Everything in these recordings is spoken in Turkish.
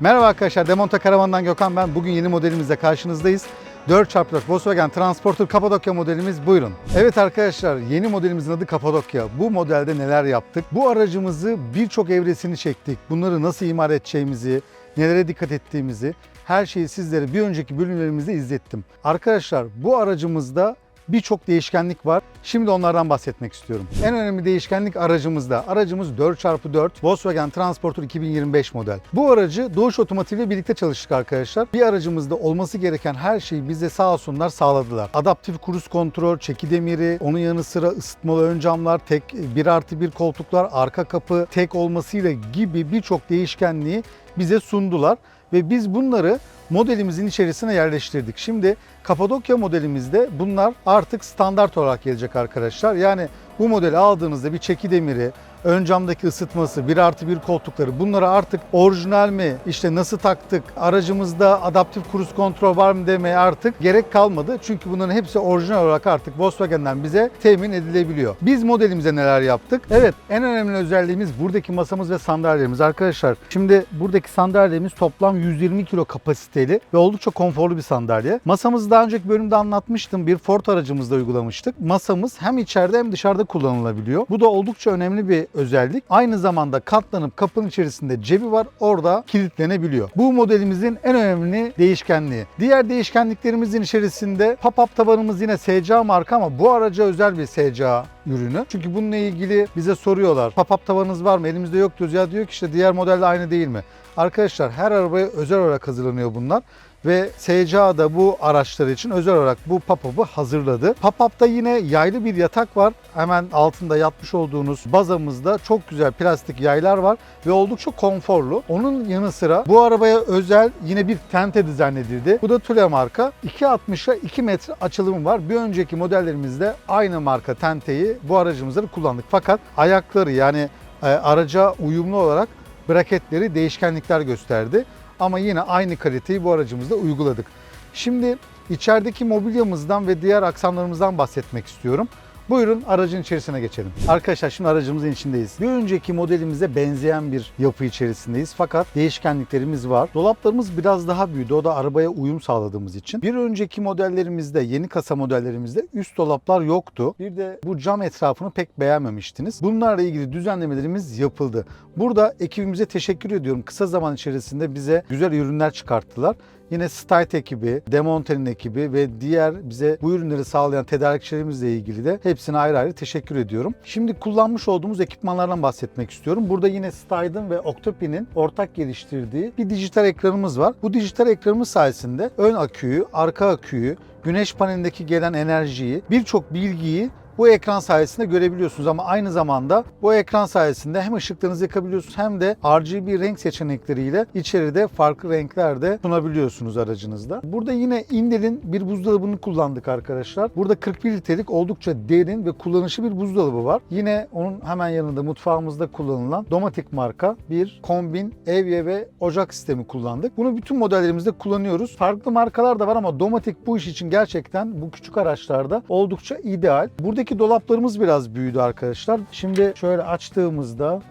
Merhaba arkadaşlar, Demonta Karavan'dan Gökhan ben. Bugün yeni modelimizle karşınızdayız. 4x4 Volkswagen Transporter Kapadokya modelimiz buyurun. Evet arkadaşlar yeni modelimizin adı Kapadokya. Bu modelde neler yaptık? Bu aracımızı birçok evresini çektik. Bunları nasıl imar edeceğimizi, nelere dikkat ettiğimizi her şeyi sizlere bir önceki bölümlerimizde izlettim. Arkadaşlar bu aracımızda birçok değişkenlik var. Şimdi onlardan bahsetmek istiyorum. En önemli değişkenlik aracımızda. Aracımız 4x4 Volkswagen Transporter 2025 model. Bu aracı Doğuş Otomotiv ile birlikte çalıştık arkadaşlar. Bir aracımızda olması gereken her şeyi bize sağ olsunlar sağladılar. Adaptif kruz kontrol, çeki demiri, onun yanı sıra ısıtmalı ön camlar, tek 1 artı 1 koltuklar, arka kapı tek olmasıyla gibi birçok değişkenliği bize sundular ve biz bunları modelimizin içerisine yerleştirdik. Şimdi Kapadokya modelimizde bunlar artık standart olarak gelecek arkadaşlar. Yani bu modeli aldığınızda bir çeki demiri, ön camdaki ısıtması, 1 artı 1 koltukları bunları artık orijinal mi, işte nasıl taktık, aracımızda adaptif kruz kontrol var mı demeye artık gerek kalmadı. Çünkü bunların hepsi orijinal olarak artık Volkswagen'den bize temin edilebiliyor. Biz modelimize neler yaptık? Evet en önemli özelliğimiz buradaki masamız ve sandalyelerimiz arkadaşlar. Şimdi buradaki sandalyemiz toplam 120 kilo kapasiteli ve oldukça konforlu bir sandalye. Masamızı daha önceki bölümde anlatmıştım. Bir Ford aracımızda uygulamıştık. Masamız hem içeride hem dışarıda kullanılabiliyor. Bu da oldukça önemli bir özellik. Aynı zamanda katlanıp kapının içerisinde cebi var. Orada kilitlenebiliyor. Bu modelimizin en önemli değişkenliği. Diğer değişkenliklerimizin içerisinde pop-up tavanımız yine SCA marka ama bu araca özel bir SCA ürünü. Çünkü bununla ilgili bize soruyorlar. Pop-up tavanınız var mı? Elimizde yok diyoruz. Ya diyor ki işte diğer modelle aynı değil mi? Arkadaşlar her arabaya özel olarak hazırlanıyor bunlar ve SCA da bu araçlar için özel olarak bu pop-up'ı hazırladı. Pop-up'ta yine yaylı bir yatak var. Hemen altında yatmış olduğunuz bazamızda çok güzel plastik yaylar var ve oldukça konforlu. Onun yanı sıra bu arabaya özel yine bir tente dizayn edildi. Bu da Tule marka. 2.60'a 2 metre açılımı var. Bir önceki modellerimizde aynı marka tenteyi bu aracımızda da kullandık. Fakat ayakları yani e, araca uyumlu olarak braketleri değişkenlikler gösterdi. Ama yine aynı kaliteyi bu aracımızda uyguladık. Şimdi içerideki mobilyamızdan ve diğer aksamlarımızdan bahsetmek istiyorum. Buyurun aracın içerisine geçelim. Arkadaşlar şimdi aracımızın içindeyiz. Bir önceki modelimize benzeyen bir yapı içerisindeyiz. Fakat değişkenliklerimiz var. Dolaplarımız biraz daha büyüdü. O da arabaya uyum sağladığımız için. Bir önceki modellerimizde, yeni kasa modellerimizde üst dolaplar yoktu. Bir de bu cam etrafını pek beğenmemiştiniz. Bunlarla ilgili düzenlemelerimiz yapıldı. Burada ekibimize teşekkür ediyorum. Kısa zaman içerisinde bize güzel ürünler çıkarttılar. Yine Stayt ekibi, Demonte'nin ekibi ve diğer bize bu ürünleri sağlayan tedarikçilerimizle ilgili de hepsine ayrı ayrı teşekkür ediyorum. Şimdi kullanmış olduğumuz ekipmanlardan bahsetmek istiyorum. Burada yine Stayt'ın ve Octopi'nin ortak geliştirdiği bir dijital ekranımız var. Bu dijital ekranımız sayesinde ön aküyü, arka aküyü, güneş panelindeki gelen enerjiyi, birçok bilgiyi bu ekran sayesinde görebiliyorsunuz ama aynı zamanda bu ekran sayesinde hem ışıklarınızı yakabiliyorsunuz hem de RGB renk seçenekleriyle içeride farklı renklerde sunabiliyorsunuz aracınızda. Burada yine Indel'in bir buzdolabını kullandık arkadaşlar. Burada 41 litrelik oldukça derin ve kullanışlı bir buzdolabı var. Yine onun hemen yanında mutfağımızda kullanılan Domatic marka bir kombin evye ve ocak sistemi kullandık. Bunu bütün modellerimizde kullanıyoruz. Farklı markalar da var ama Domatic bu iş için gerçekten bu küçük araçlarda oldukça ideal. Buradaki dolaplarımız biraz büyüdü arkadaşlar. Şimdi şöyle açtığımızda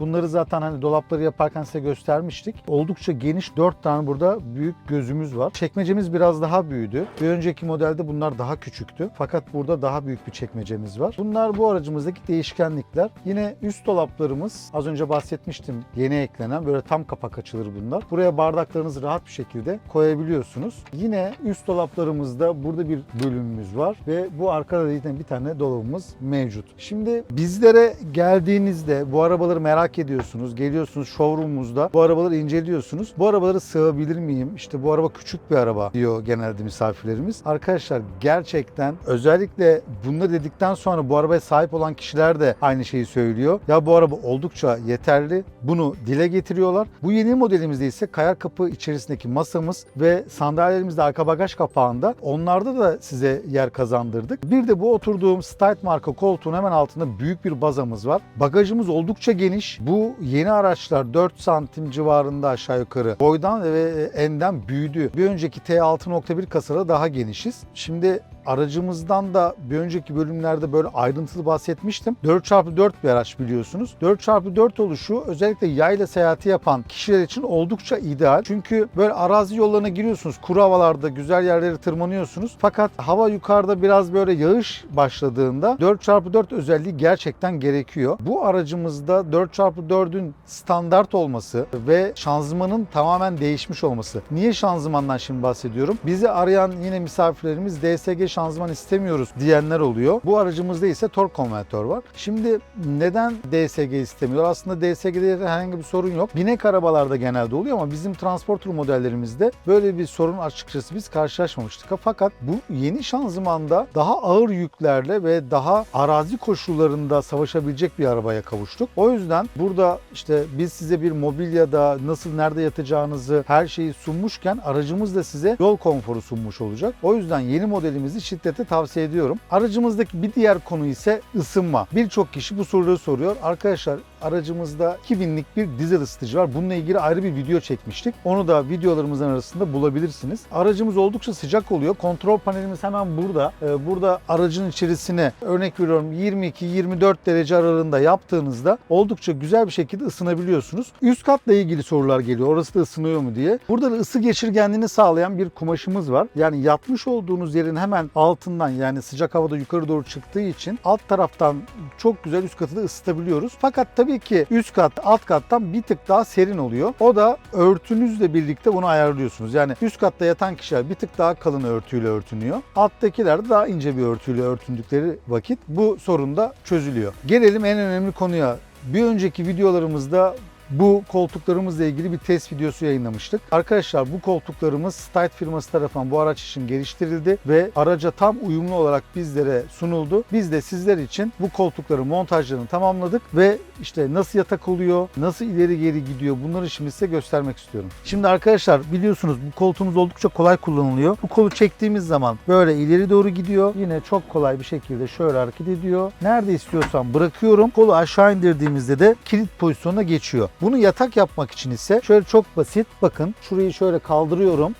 Bunları zaten hani dolapları yaparken size göstermiştik. Oldukça geniş 4 tane burada büyük gözümüz var. Çekmecemiz biraz daha büyüdü. Bir önceki modelde bunlar daha küçüktü. Fakat burada daha büyük bir çekmecemiz var. Bunlar bu aracımızdaki değişkenlikler. Yine üst dolaplarımız az önce bahsetmiştim yeni eklenen böyle tam kapak açılır bunlar. Buraya bardaklarınızı rahat bir şekilde koyabiliyorsunuz. Yine üst dolaplarımızda burada bir bölümümüz var ve bu arkada da bir tane dolabımız mevcut. Şimdi bizlere geldiğinizde bu arabaları merak ediyorsunuz. Geliyorsunuz showroom'umuzda bu arabaları inceliyorsunuz. Bu arabaları sığabilir miyim? İşte bu araba küçük bir araba diyor genelde misafirlerimiz. Arkadaşlar gerçekten özellikle bunları dedikten sonra bu arabaya sahip olan kişiler de aynı şeyi söylüyor. Ya bu araba oldukça yeterli. Bunu dile getiriyorlar. Bu yeni modelimizde ise kayar kapı içerisindeki masamız ve sandalyelerimizde arka bagaj kapağında onlarda da size yer kazandırdık. Bir de bu oturduğum Stite marka koltuğun hemen altında büyük bir bazamız var. Bagajımız oldukça geniş. Bu yeni araçlar 4 santim civarında aşağı yukarı boydan ve enden büyüdü. Bir önceki T6.1 kasada daha genişiz. Şimdi aracımızdan da bir önceki bölümlerde böyle ayrıntılı bahsetmiştim. 4x4 bir araç biliyorsunuz. 4x4 oluşu özellikle yayla seyahati yapan kişiler için oldukça ideal. Çünkü böyle arazi yollarına giriyorsunuz. Kuru havalarda güzel yerleri tırmanıyorsunuz. Fakat hava yukarıda biraz böyle yağış başladığında 4x4 özelliği gerçekten gerekiyor. Bu aracımızda 4x4'ün standart olması ve şanzımanın tamamen değişmiş olması. Niye şanzımandan şimdi bahsediyorum? Bizi arayan yine misafirlerimiz DSG şanzıman istemiyoruz diyenler oluyor. Bu aracımızda ise tork konvertör var. Şimdi neden DSG istemiyor? Aslında DSG'de herhangi bir sorun yok. Binek arabalarda genelde oluyor ama bizim transporter modellerimizde böyle bir sorun açıkçası biz karşılaşmamıştık. Fakat bu yeni şanzımanda daha ağır yüklerle ve daha arazi koşullarında savaşabilecek bir arabaya kavuştuk. O yüzden burada işte biz size bir mobilyada nasıl nerede yatacağınızı her şeyi sunmuşken aracımız da size yol konforu sunmuş olacak. O yüzden yeni modelimizi şiddetle tavsiye ediyorum. Aracımızdaki bir diğer konu ise ısınma. Birçok kişi bu soruları soruyor. Arkadaşlar aracımızda 2000'lik bir dizel ısıtıcı var. Bununla ilgili ayrı bir video çekmiştik. Onu da videolarımızın arasında bulabilirsiniz. Aracımız oldukça sıcak oluyor. Kontrol panelimiz hemen burada. Ee, Burada aracın içerisine örnek veriyorum 22-24 derece aralığında yaptığınızda oldukça güzel bir şekilde ısınabiliyorsunuz. Üst katla ilgili sorular geliyor. Orası da ısınıyor mu diye. Burada da ısı geçirgenliğini sağlayan bir kumaşımız var. Yani yatmış olduğunuz yerin hemen altından yani sıcak havada yukarı doğru çıktığı için alt taraftan çok güzel üst katı da ısıtabiliyoruz. Fakat tabii ki üst kat alt kattan bir tık daha serin oluyor. O da örtünüzle birlikte bunu ayarlıyorsunuz. Yani üst katta yatan kişiler bir tık daha kalın örtüyle örtünüyor. Alttakiler de daha ince bir örtüyle örtündükleri vakit bu sorun da çözülüyor. Gelelim en önemli konuya. Bir önceki videolarımızda bu koltuklarımızla ilgili bir test videosu yayınlamıştık. Arkadaşlar bu koltuklarımız Stite firması tarafından bu araç için geliştirildi ve araca tam uyumlu olarak bizlere sunuldu. Biz de sizler için bu koltukların montajlarını tamamladık ve işte nasıl yatak oluyor, nasıl ileri geri gidiyor bunları şimdi size göstermek istiyorum. Şimdi arkadaşlar biliyorsunuz bu koltuğumuz oldukça kolay kullanılıyor. Bu kolu çektiğimiz zaman böyle ileri doğru gidiyor. Yine çok kolay bir şekilde şöyle hareket ediyor. Nerede istiyorsam bırakıyorum. Kolu aşağı indirdiğimizde de kilit pozisyonuna geçiyor. Bunu yatak yapmak için ise şöyle çok basit. Bakın şurayı şöyle kaldırıyorum.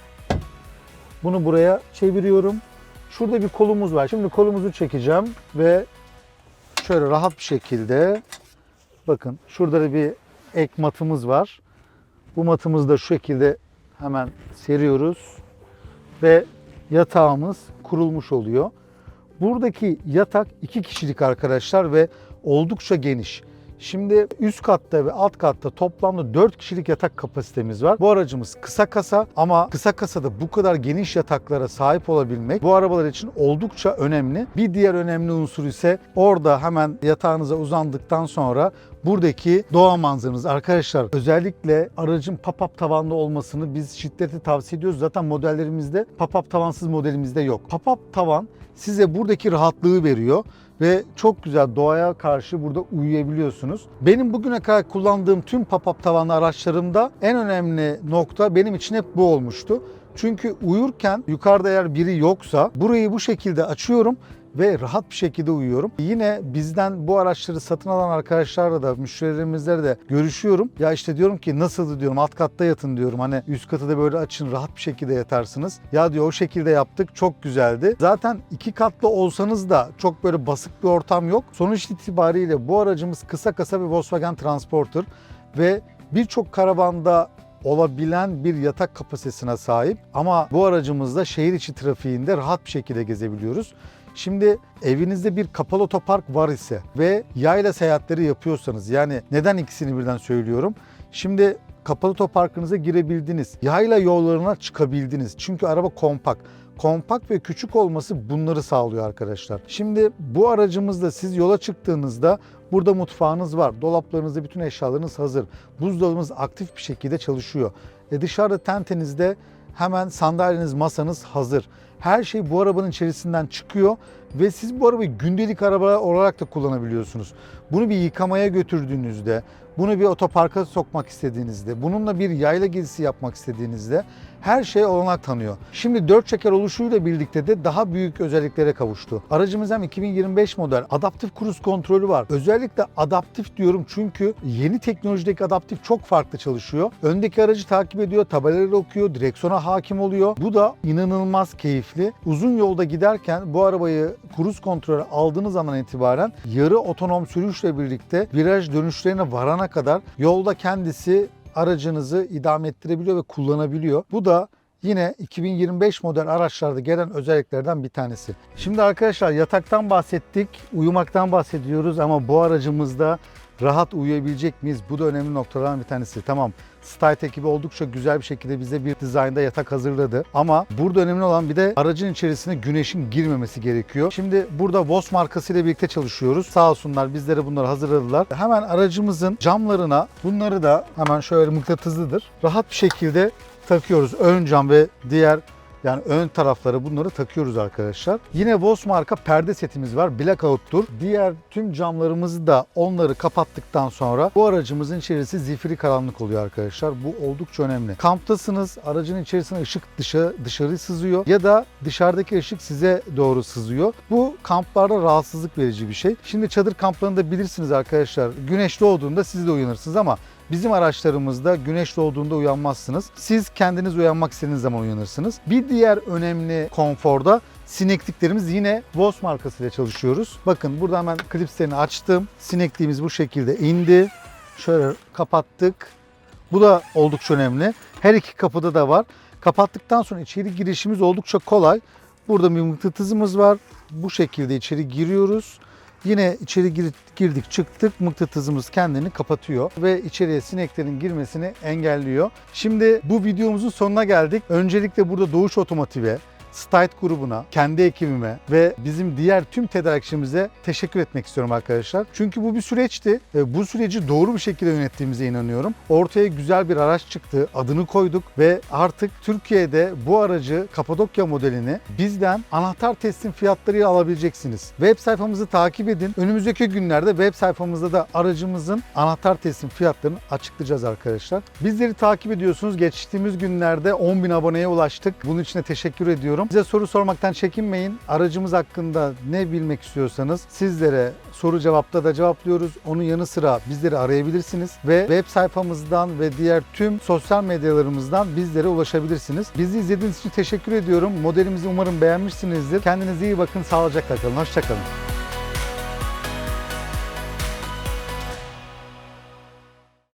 Bunu buraya çeviriyorum. Şurada bir kolumuz var. Şimdi kolumuzu çekeceğim ve şöyle rahat bir şekilde bakın şurada da bir ek matımız var. Bu matımızı da şu şekilde hemen seriyoruz ve yatağımız kurulmuş oluyor. Buradaki yatak iki kişilik arkadaşlar ve oldukça geniş. Şimdi üst katta ve alt katta toplamda 4 kişilik yatak kapasitemiz var. Bu aracımız kısa kasa ama kısa kasada bu kadar geniş yataklara sahip olabilmek bu arabalar için oldukça önemli. Bir diğer önemli unsur ise orada hemen yatağınıza uzandıktan sonra buradaki doğa manzaranız arkadaşlar özellikle aracın pop-up tavanlı olmasını biz şiddetle tavsiye ediyoruz. Zaten modellerimizde pop-up tavansız modelimizde yok. Pop-up tavan size buradaki rahatlığı veriyor ve çok güzel doğaya karşı burada uyuyabiliyorsunuz. Benim bugüne kadar kullandığım tüm pop-up tavanlı araçlarımda en önemli nokta benim için hep bu olmuştu. Çünkü uyurken yukarıda eğer biri yoksa burayı bu şekilde açıyorum ve rahat bir şekilde uyuyorum. Yine bizden bu araçları satın alan arkadaşlarla da müşterilerimizle de görüşüyorum. Ya işte diyorum ki nasıldı diyorum alt katta yatın diyorum. Hani üst katı da böyle açın rahat bir şekilde yatarsınız. Ya diyor o şekilde yaptık çok güzeldi. Zaten iki katlı olsanız da çok böyle basık bir ortam yok. Sonuç itibariyle bu aracımız kısa kasa bir Volkswagen Transporter ve birçok karavanda olabilen bir yatak kapasitesine sahip ama bu aracımızda şehir içi trafiğinde rahat bir şekilde gezebiliyoruz. Şimdi evinizde bir kapalı otopark var ise ve yayla seyahatleri yapıyorsanız yani neden ikisini birden söylüyorum? Şimdi kapalı otoparkınıza girebildiniz. Yayla yollarına çıkabildiniz. Çünkü araba kompakt. Kompakt ve küçük olması bunları sağlıyor arkadaşlar. Şimdi bu aracımızda siz yola çıktığınızda burada mutfağınız var. Dolaplarınızda bütün eşyalarınız hazır. Buzdolabınız aktif bir şekilde çalışıyor. E dışarıda tentenizde hemen sandalyeniz, masanız hazır. Her şey bu arabanın içerisinden çıkıyor ve siz bu arabayı gündelik araba olarak da kullanabiliyorsunuz. Bunu bir yıkamaya götürdüğünüzde, bunu bir otoparka sokmak istediğinizde, bununla bir yayla gezisi yapmak istediğinizde her şey olanak tanıyor. Şimdi 4 çeker oluşuyla birlikte de daha büyük özelliklere kavuştu. Aracımız hem 2025 model adaptif kruz kontrolü var. Özellikle adaptif diyorum çünkü yeni teknolojideki adaptif çok farklı çalışıyor. Öndeki aracı takip ediyor, tabelaları okuyor, direksiyona hakim oluyor. Bu da inanılmaz keyifli. Uzun yolda giderken bu arabayı kruz kontrolü aldığınız zaman itibaren yarı otonom sürüşle birlikte viraj dönüşlerine varana kadar yolda kendisi aracınızı idame ettirebiliyor ve kullanabiliyor. Bu da Yine 2025 model araçlarda gelen özelliklerden bir tanesi. Şimdi arkadaşlar yataktan bahsettik, uyumaktan bahsediyoruz ama bu aracımızda rahat uyuyabilecek miyiz? Bu da önemli noktalardan bir tanesi. Tamam Style ekibi oldukça güzel bir şekilde bize bir dizaynda yatak hazırladı. Ama burada önemli olan bir de aracın içerisine güneşin girmemesi gerekiyor. Şimdi burada Voss markası ile birlikte çalışıyoruz. Sağ olsunlar bizlere bunları hazırladılar. Hemen aracımızın camlarına bunları da hemen şöyle mıknatıslıdır. Rahat bir şekilde takıyoruz. Ön cam ve diğer yani ön tarafları bunları takıyoruz arkadaşlar. Yine Voss marka perde setimiz var. Blackout'tur. Diğer tüm camlarımızı da onları kapattıktan sonra bu aracımızın içerisi zifiri karanlık oluyor arkadaşlar. Bu oldukça önemli. Kamptasınız, aracın içerisine ışık dışarı, dışarı sızıyor ya da dışarıdaki ışık size doğru sızıyor. Bu kamplarda rahatsızlık verici bir şey. Şimdi çadır kamplarında bilirsiniz arkadaşlar. Güneş doğduğunda siz de uyanırsınız ama Bizim araçlarımızda güneş doğduğunda uyanmazsınız. Siz kendiniz uyanmak istediğiniz zaman uyanırsınız. Bir diğer önemli konforda sinekliklerimiz yine Voss markasıyla çalışıyoruz. Bakın burada hemen klipslerini açtım. Sinekliğimiz bu şekilde indi. Şöyle kapattık. Bu da oldukça önemli. Her iki kapıda da var. Kapattıktan sonra içeri girişimiz oldukça kolay. Burada bir mıknatısımız var. Bu şekilde içeri giriyoruz. Yine içeri gir- girdik çıktık mıknatısımız kendini kapatıyor ve içeriye sineklerin girmesini engelliyor. Şimdi bu videomuzun sonuna geldik. Öncelikle burada Doğuş Otomotiv'e, Stite grubuna, kendi ekibime ve bizim diğer tüm tedarikçimize teşekkür etmek istiyorum arkadaşlar. Çünkü bu bir süreçti. Bu süreci doğru bir şekilde yönettiğimize inanıyorum. Ortaya güzel bir araç çıktı, adını koyduk ve artık Türkiye'de bu aracı Kapadokya modelini bizden anahtar teslim fiyatlarıyla alabileceksiniz. Web sayfamızı takip edin. Önümüzdeki günlerde web sayfamızda da aracımızın anahtar teslim fiyatlarını açıklayacağız arkadaşlar. Bizleri takip ediyorsunuz. Geçtiğimiz günlerde 10.000 aboneye ulaştık. Bunun için de teşekkür ediyorum. Bize soru sormaktan çekinmeyin. Aracımız hakkında ne bilmek istiyorsanız sizlere soru cevapta da cevaplıyoruz. Onun yanı sıra bizleri arayabilirsiniz ve web sayfamızdan ve diğer tüm sosyal medyalarımızdan bizlere ulaşabilirsiniz. Bizi izlediğiniz için teşekkür ediyorum. Modelimizi umarım beğenmişsinizdir. Kendinize iyi bakın. Sağlıcakla kalın. Hoşçakalın.